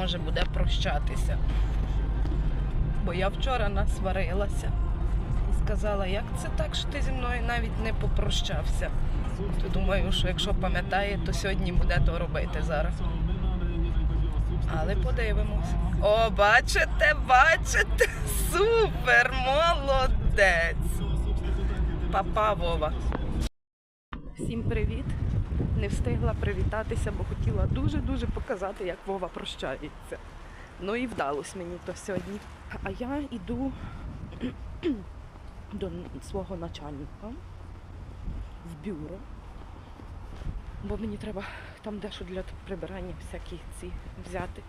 може буде прощатися. Бо я вчора насварилася і сказала, як це так, що ти зі мною навіть не попрощався. То думаю, що якщо пам'ятає, то сьогодні буде то робити зараз. Але подивимось. О, бачите, бачите? Супер, молодець. Папа Вова. Всім привіт. Не встигла привітатися, бо хотіла дуже-дуже показати, як Вова прощається. Ну і вдалося мені то сьогодні. А я йду до свого начальника в бюро, бо мені треба там дещо для прибирання всякі ці взяти,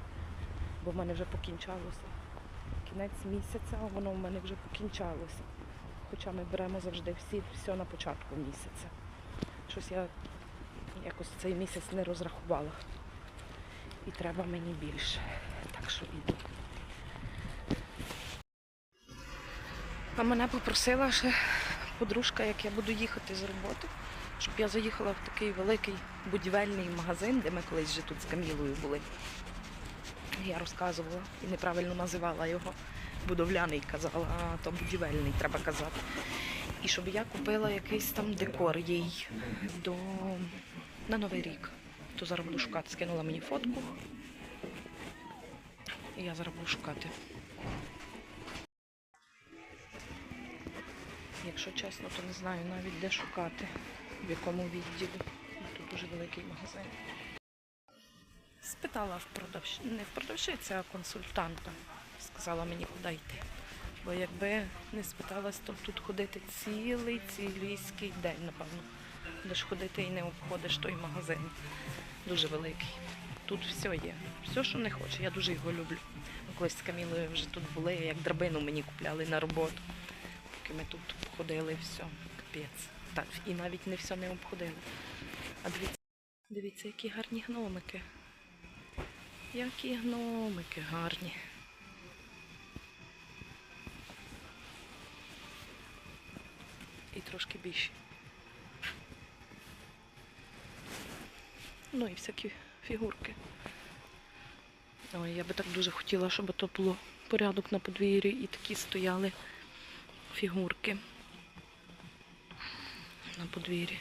бо в мене вже покінчалося. Кінець місяця, а воно в мене вже покінчалося. Хоча ми беремо завжди всі все на початку місяця. Щось я якось цей місяць не розрахувала. І треба мені більше. Так що йду. А мене попросила ще подружка, як я буду їхати з роботи, щоб я заїхала в такий великий будівельний магазин, де ми колись вже тут з Камілою були. Я розказувала і неправильно називала його. Будовляний казала, а то будівельний треба казати. І щоб я купила якийсь там декор їй до... на Новий рік. То зараз буду шукати. Скинула мені фотку. І я зараз буду шукати. Якщо чесно, то не знаю навіть де шукати, в якому відділі. Тут дуже великий магазин. Спитала в продавщ... не в продавщиці, а консультанта. Сказала мені, куди йти. Бо якби не спиталась, то тут ходити цілий цілійський день, напевно. Будеш ходити і не обходиш той магазин. Дуже великий. Тут все є. Все, що не хоче. Я дуже його люблю. Ми колись з Камілою вже тут були, як драбину мені купляли на роботу. Поки ми тут обходили все. Капець. Так, і навіть не все не обходили. А дивіться, дивіться, які гарні гномики. Які гномики гарні. І трошки більші. Ну і всякі фігурки. Ой, я би так дуже хотіла, щоб то було порядок на подвір'ї і такі стояли фігурки на подвір'ї.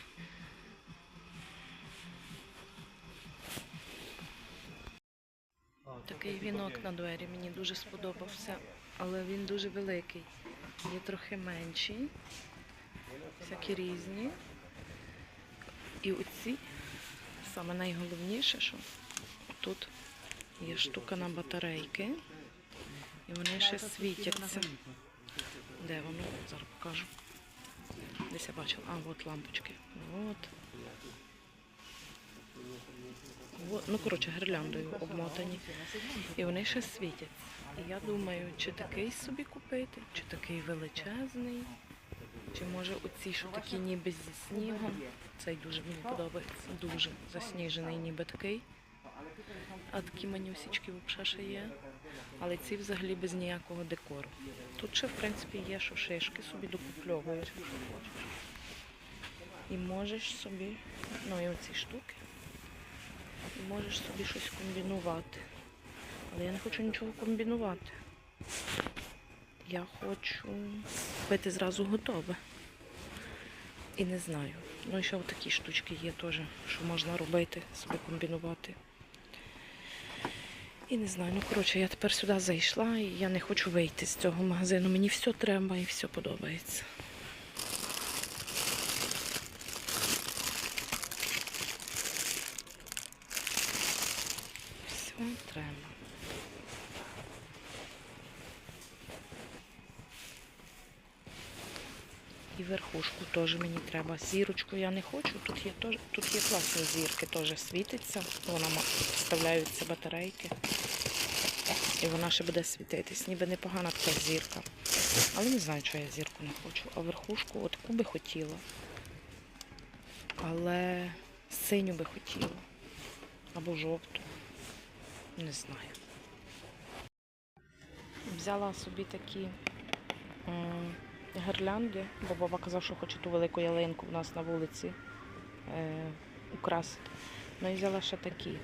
Такий вінок на двері мені дуже сподобався, але він дуже великий. Є трохи менші, всякі різні. І оці саме найголовніше, що тут є штука на батарейки, і вони ще світяться. Де воно? Зараз покажу. Десь я бачила. А, от лампочки. От. От. Ну, коротше, гірляндою обмотані. І вони ще світять. І я думаю, чи такий собі купити, чи такий величезний, чи може оці, що такі ніби зі снігом. Цей дуже мені подобається. Дуже засніжений, ніби такий. А такі манюсічки взагалі ще є. Але ці взагалі без ніякого декору. Тут ще, в принципі, є, що шишки собі докупльовуєш, якщо хочеш. І можеш собі, ну і оці штуки. І можеш собі щось комбінувати. Але я не хочу нічого комбінувати. Я хочу купити зразу готове. І не знаю. Ну і ще такі штучки є теж, що можна робити, собі комбінувати. І не знаю, ну коротше, я тепер сюди зайшла і я не хочу вийти з цього магазину. Мені все треба і все подобається. Все треба. І верхушку теж мені треба. Зірочку я не хочу. Тут є теж, тут є класні зірки, теж світиться. Вона вставляються батарейки. І вона ще буде світитись. Ніби непогана така зірка. Але не знаю, чого я зірку не хочу. А верхушку отаку би хотіла. Але синю би хотіла. Або жовту. Не знаю. Взяла собі такі гірлянди, бо баба казав, що хоче ту велику ялинку в нас на вулиці е, украсити. Ну і взяла ще такі.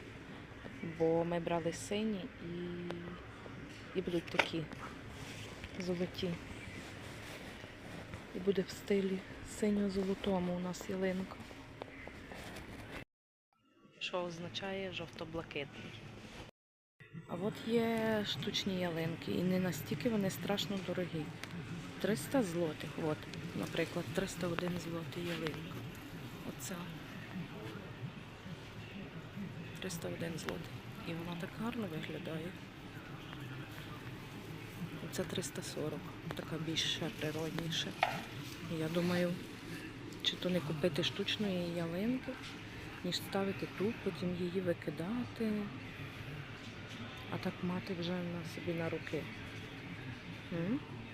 бо ми брали сині і, і будуть такі золоті. І буде в стилі синьо-золотому у нас ялинка. Що означає жовто-блакитний. А от є штучні ялинки, і не настільки вони страшно дорогі. 300 злотих, от, наприклад, 301 злотий ялинка. Оця. 301 злотий. І вона так гарно виглядає. Це 340, така більш природніша. Я думаю, чи то не купити штучної ялинки, ніж ставити тут, потім її викидати, а так мати вже на собі на руки.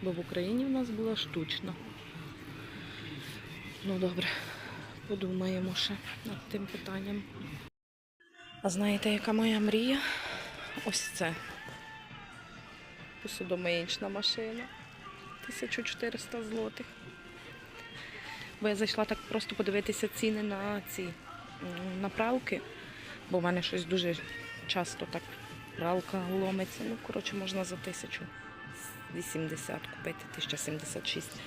Бо в Україні в нас була штучна. Ну добре, подумаємо ще над тим питанням. А знаєте, яка моя мрія? Ось це. Посудомиєчна машина. 1400 злотих. Бо я зайшла так просто подивитися ціни на ці направки, бо в мене щось дуже часто так пралка ломиться. Ну, коротше, можна за 1080 купити, 1076.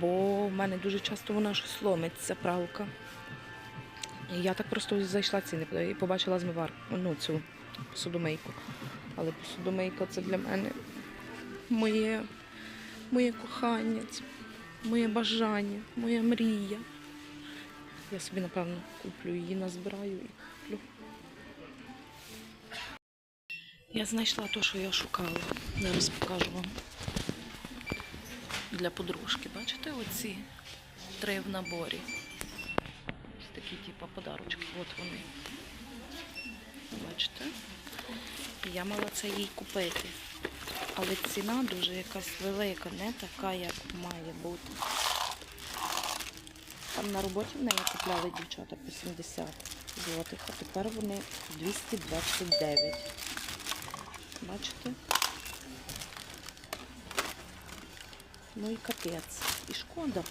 Бо в мене дуже часто вона щось ломиться, пралка. І я так просто зайшла ціни і побачила змиварку, ну цю посудомийку. Але посудомийка це для мене моє, моє кохання, моє бажання, моя мрія. Я собі, напевно, куплю її, назбираю Я знайшла те, що я шукала. Зараз покажу вам. Для подружки. Бачите, оці три в наборі. Ось такі, типу, подарочки. От вони. Бачите? Я мала це їй купити. Але ціна дуже якась велика, не така, як має бути. Там на роботі в неї купляли дівчата по 70 злотих, а тепер вони 229. Бачите? Ну і капець. І шкода.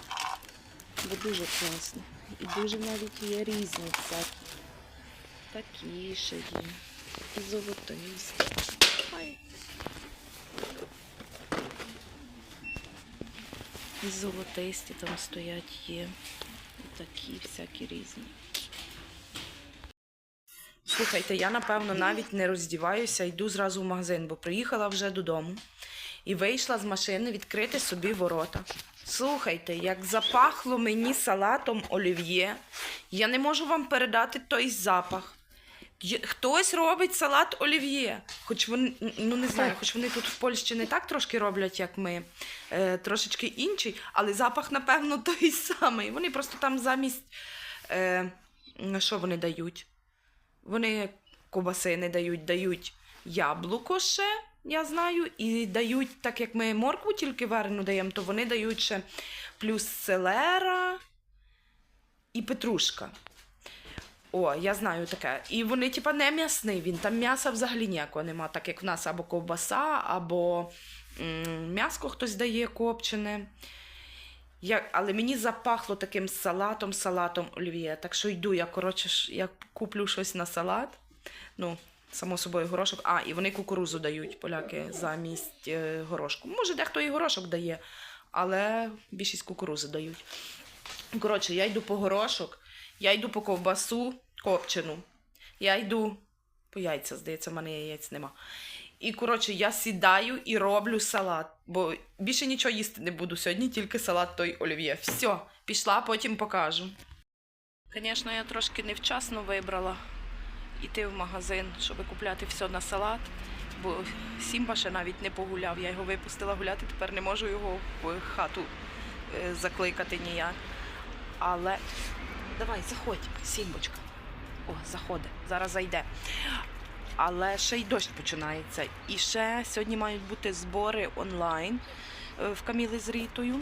Бо дуже класно. І дуже навіть є різні всякі. Такі ще є. І золотисті. І золотисті там стоять є. І такі всякі різні. Слухайте, я напевно навіть не роздіваюся, йду зразу в магазин, бо приїхала вже додому і вийшла з машини відкрити собі ворота. Слухайте, як запахло мені салатом олів'є, я не можу вам передати той запах. Хтось робить салат олів'є. Хоч вони, ну не знаю, хоч вони тут в Польщі не так трошки роблять, як ми, е, трошечки інший, але запах, напевно, той самий. Вони просто там замість. Е, що вони дають? Вони ковбаси не дають, дають яблуко ще, я знаю, і дають, так як ми моркву тільки варену даємо, то вони дають ще плюс селера і петрушка. О, я знаю таке. І вони, типа, не м'ясний. Він там м'яса взагалі ніякого нема, так як в нас або ковбаса, або м'яско хтось дає копчене. Я, але мені запахло таким салатом, салатом олів'є. Так що йду, я, коротше, я куплю щось на салат. Ну, само собою, горошок. А, і вони кукурузу дають, поляки, замість е, горошку. Може, дехто і горошок дає, але більшість кукурузи дають. Коротше, я йду по горошок, я йду по ковбасу копчену. Я йду по яйця, здається, в мене яєць нема. І, коротше, я сідаю і роблю салат, бо більше нічого їсти не буду сьогодні, тільки салат той олів'є. Все, пішла, потім покажу. Звісно, я трошки невчасно вибрала йти в магазин, щоб купляти все на салат, бо Сімба ще навіть не погуляв. Я його випустила гуляти, тепер не можу його в хату е, закликати ніяк. Але давай, заходь, Сімбочка. О, заходи, зараз зайде. Але ще й дощ починається. І ще сьогодні мають бути збори онлайн е, в Каміли з Рітою.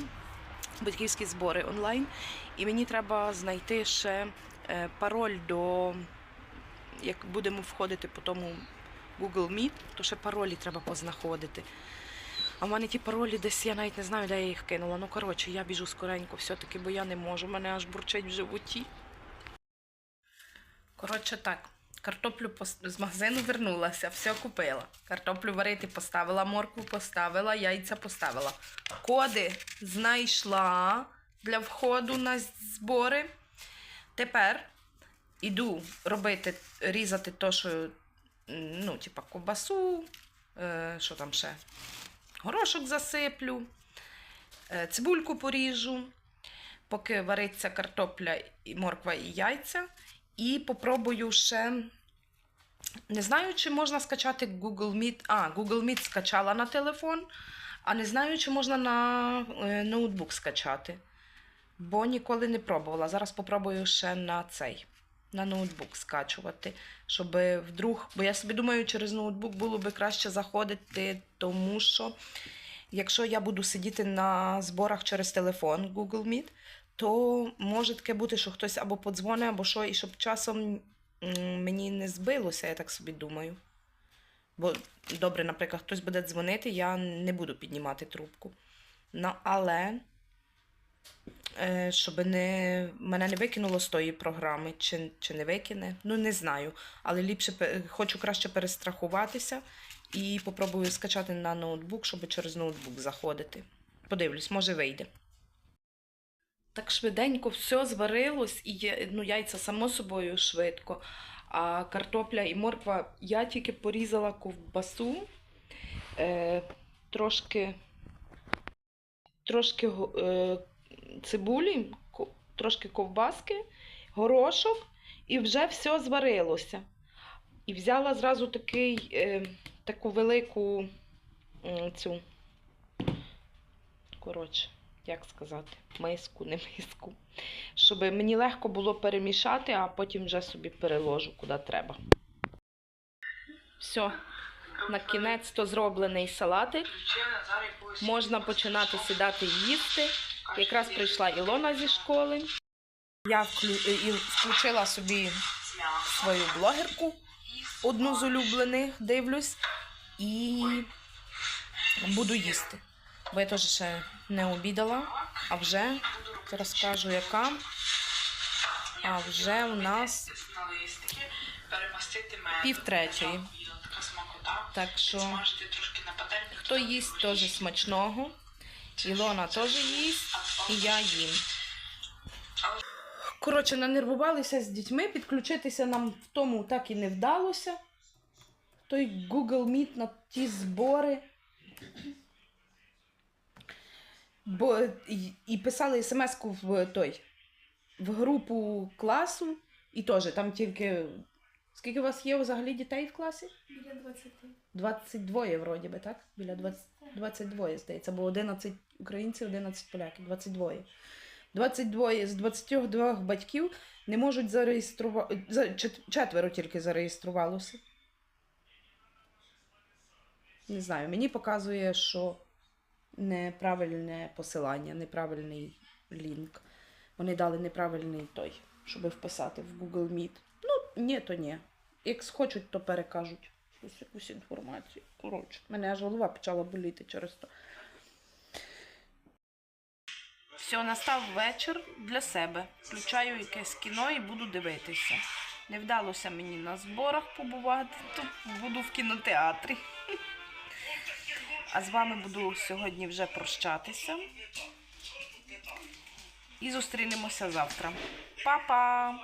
Батьківські збори онлайн. І мені треба знайти ще е, пароль до. Як будемо входити по тому Google Meet, то ще паролі треба познаходити. А в мене ті паролі десь я навіть не знаю, де я їх кинула. Ну, коротше, я біжу скоренько все-таки, бо я не можу. Мене аж бурчить в животі. Коротше, так. Картоплю з магазину вернулася, все купила. Картоплю варити поставила, моркву поставила, яйця поставила. Коди знайшла для входу на збори. Тепер іду робити, різати то, що, ну, типа ковбасу, е, що там ще? Горошок засиплю, е, цибульку поріжу, поки вариться картопля, і морква і яйця. І попробую ще. Не знаю, чи можна скачати Google Meet. А, Google Meet скачала на телефон, а не знаю, чи можна на е, ноутбук скачати. Бо ніколи не пробувала. Зараз попробую ще на цей, на ноутбук скачувати, щоб вдруг. Бо я собі думаю, через ноутбук було би краще заходити, тому що якщо я буду сидіти на зборах через телефон Google Meet, то може таке бути, що хтось або подзвонить, або що, і щоб часом мені не збилося, я так собі думаю. Бо добре, наприклад, хтось буде дзвонити, я не буду піднімати трубку. Ну, але е, щоб не, мене не викинуло з тої програми, чи, чи не викине, ну не знаю. Але ліпше хочу краще перестрахуватися і попробую скачати на ноутбук, щоб через ноутбук заходити. Подивлюсь, може вийде. Так швиденько все зварилось, і ну, яйця само собою швидко. А картопля і морква я тільки порізала ковбасу, е, трошки, трошки е, цибулі, трошки ковбаски, горошок, і вже все зварилося. І взяла зразу такий, е, таку велику м, цю, коротше, як сказати, миску, не миску. Щоб мені легко було перемішати, а потім вже собі переложу куди треба. Все, на кінець то зроблений салатик. Можна починати сідати їсти. Якраз прийшла Ілона зі школи. Я включила собі свою блогерку, одну з улюблених, дивлюсь, і буду їсти. Бо я теж ще не обідала, а вже зараз скажу, яка. А вже у нас пів третьої. Так що хто їсть, теж смачного. Ілона теж їсть, і я їм. Коротше, нанервувалися з дітьми, підключитися нам в тому так і не вдалося. Той Google Meet на ті збори. Бо і, і писали смс-ку в той в групу класу, і теж там тільки. Скільки у вас є взагалі дітей в класі? Біля 20. 22 вроді би, так? Біля 20, 22, здається, бо 11 українців, 11 поляків, 22. 22 з 22 батьків не можуть зареєструвати. Четверо тільки зареєструвалося. Не знаю, мені показує, що неправильне посилання, неправильний лінк. Вони дали неправильний той, щоб вписати в Google Meet. Ну, ні, то ні. Як схочуть, то перекажуть щось, якусь інформацію. Коротше, мене аж голова почала боліти через то. Все, настав вечір для себе. Включаю якесь кіно і буду дивитися. Не вдалося мені на зборах побувати, то буду в кінотеатрі. А з вами буду сьогодні вже прощатися. І зустрінемося завтра. Па-па!